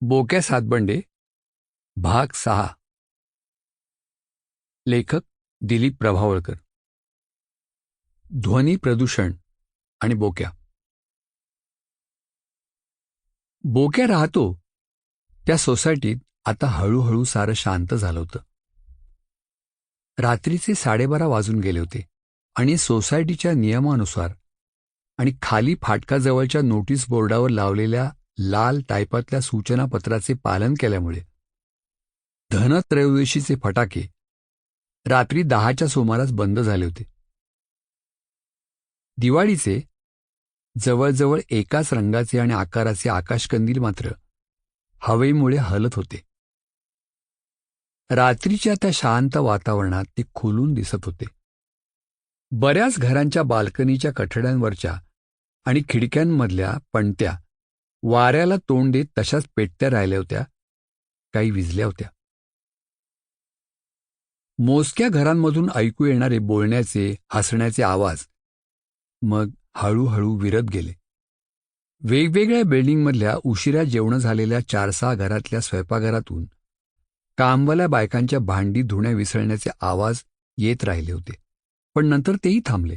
बोक्या सातबंडे भाग सहा. लेखक दिलीप प्रभावळकर. ध्वनी प्रदूषण आणि बोक्या. बोक्या राहतो. त्या सोसायटीत आता हळूहळू सारं शांत झालं होतं. रात्रीचे साडेबारा वाजून गेले होते आणि सोसायटीच्या नियमानुसार आणि खाली फाटकाजवळच्या नोटीस बोर्डावर लावलेल्या लाल टायपातल्या सूचनापत्राचे पालन केल्यामुळे. धनत्रयोदशीचे फटाके रात्री दहाच्या सुमारास बंद झाले होते. दिवाळीचे जवळजवळ एकाच रंगाचे आणि आकाराचे आकाशकंदील मात्र हवेमुळे हलत होते. रात्रीच्या त्या शांत वातावरणात ते खुलून दिसत होते. बऱ्याच घरांच्या बाल्कनीच्या कठड्यांवरच्या आणि खिडक्यांमधल्या पणत्या वाऱ्याला तोंड देत तशाच पेटत्या राहिल्या होत्या. काही विजल्या होत्या. मोजक्या घरांमधून ऐकू येणारे बोलण्याचे हसण्याचे आवाज. मग हळूहळू विरत गेले. वेगवेगळ्या बिल्डिंगमधल्या उशिरा जेवणं झालेल्या चार सहा घरातल्या स्वयंपाकघरातून कामवाल्या बायकांच्या भांडी धुण्या विसळण्याचे आवाज येत राहिले होते. पण नंतर तेही थांबले.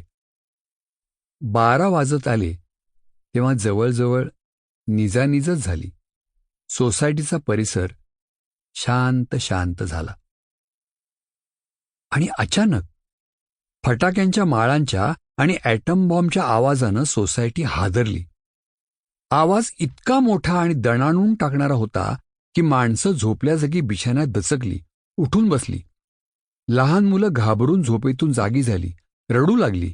बारा वाजत आले तेव्हा जवळजवळ निजानिजच झाली. सोसायटीचा परिसर शांत शांत झाला. आणि अचानक फटाक्यांच्या माळांच्या आणि ॲटम बॉम्बच्या आवाजानं सोसायटी हादरली. आवाज इतका मोठा आणि दणाणून टाकणारा होता की माणसं झोपल्या जागी बिछाण्यात दचकली उठून बसली. लहान मुलं घाबरून झोपेतून जागी झाली रडू लागली.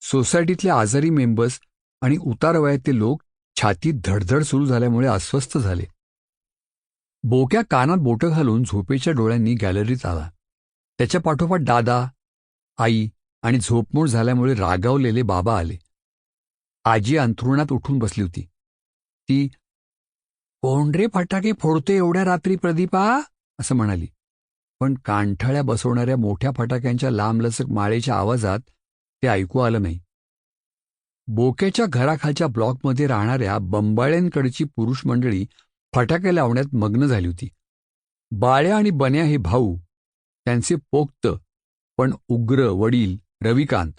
सोसायटीतले आजारी मेंबर्स आणि उतारवयातले लोक छातीत धडधड सुरू झाल्यामुळे अस्वस्थ झाले. बोक्या कानात बोटं घालून झोपेच्या डोळ्यांनी गॅलरीत आला. त्याच्या पाठोपाठ दादा आई आणि झोपमोड झाल्यामुळे रागावलेले बाबा आले. आजी अंथरुणात उठून बसली होती. ती कोण रे फटाके फोडते एवढ्या रात्री प्रदीपा असं म्हणाली. पण कांठळ्या बसवणाऱ्या मोठ्या फटाक्यांच्या लांबलचक माळेच्या आवाजात ते ऐकू आलं नाही. बोक्याच्या घराखालच्या ब्लॉकमध्ये राहणाऱ्या बंबाळ्यांकडची पुरुष मंडळी फटाके लावण्यात मग्न झाली होती. बाळ्या आणि बन्या हे भाऊ त्यांचे पोक्त पण उग्र वडील रविकांत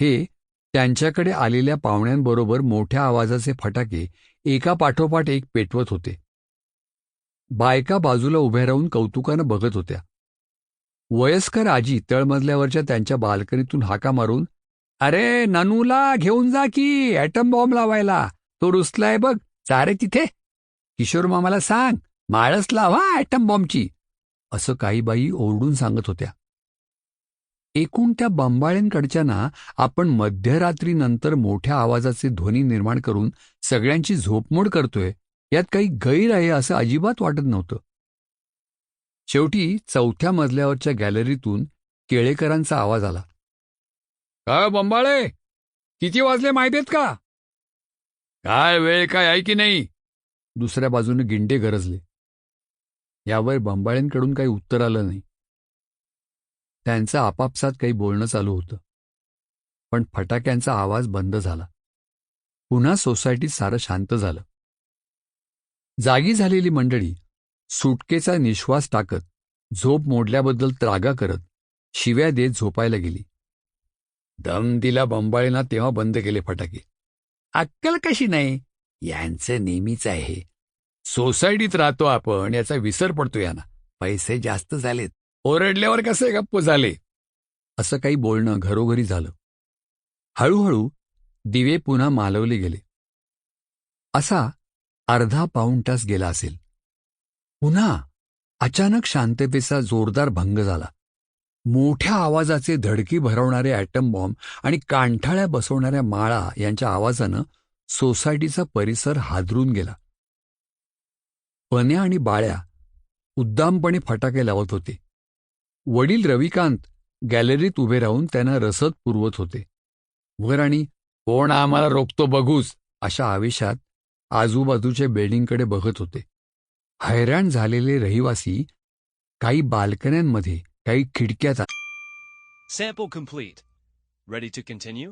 हे त्यांच्याकडे आलेल्या पाहुण्यांबरोबर मोठ्या आवाजाचे फटाके एका पाठोपाठ एक पेटवत होते. बायका बाजूला उभ्या राहून कौतुकानं बघत होत्या. वयस्कर आजी तळमजल्यावरच्या त्यांच्या बाल्कनीतून हाका मारून अरे ननूला घेऊन जा की ॲटम बॉम्ब लावायला. तो रुसलाय बघ. चारे तिथे. किशोर मामाला सांग. माळस लावा ॲटम बॉम्बची असं काही बाई ओरडून सांगत होत्या. एकूण त्या बंबाळ्यांकडच्याना आपण मध्यरात्रीनंतर मोठ्या आवाजाचे ध्वनी निर्माण करून सगळ्यांची झोपमोड करतोय यात काही गैर आहे असं अजिबात वाटत नव्हतं. शेवटी चौथ्या मजल्यावरच्या गॅलरीतून केळेकरांचा आवाज आला. काय बंबाळे किती वाजले माहितीत का? काय वेळ काय आहे की नाही. दुसऱ्या बाजूने गिंडे गरजले. यावर बंबाळ्यांकडून काही उत्तर आलं नाही. त्यांचं आपापसात काही बोलणं चालू होतं. पण फटाक्यांचा आवाज बंद झाला. पुन्हा सोसायटीत सारं शांत झालं. जागी झालेली मंडळी सुटकेचा निश्वास टाकत झोप मोडल्याबद्दल त्रागा करत शिव्या देत झोपायला गेली. दम दिला बंबाळीना तेव्हा बंद केले फटाके. अक्कल कशी नाही? यांचं नेहमीच आहे. सोसायटीत राहतो आपण याचा विसर पडतो यांना. पैसे जास्त झालेत. ओरडल्यावर कसे गप्प झाले? असं काही बोलणं घरोघरी झालं. हळूहळू दिवे पुन्हा मालवले गेले. असा अर्धा पाऊण तास गेला असेल. पुन्हा अचानक शांततेचा जोरदार भंग झाला. मोठ्या आवाजाचे धडकी भरवणारे ॲटम बॉम्ब आणि कांठाळ्या बसवणाऱ्या माळा यांच्या आवाजानं सोसायटीचा परिसर हादरून गेला. पण्या आणि बाळ्या उद्दामपणे फटाके लावत होते. वडील रविकांत गॅलरीत उभे राहून त्यांना रसद पुरवत होते. वर आणि कोण आम्हाला रोखतो बघूच अशा आवेशात आजूबाजूच्या बिल्डिंगकडे बघत होते. हैराण झालेले रहिवासी काही बाल्कन्यांमध्ये ಕೈ ಕಿಡಿಕ್ಯದ Sample complete. Ready to continue?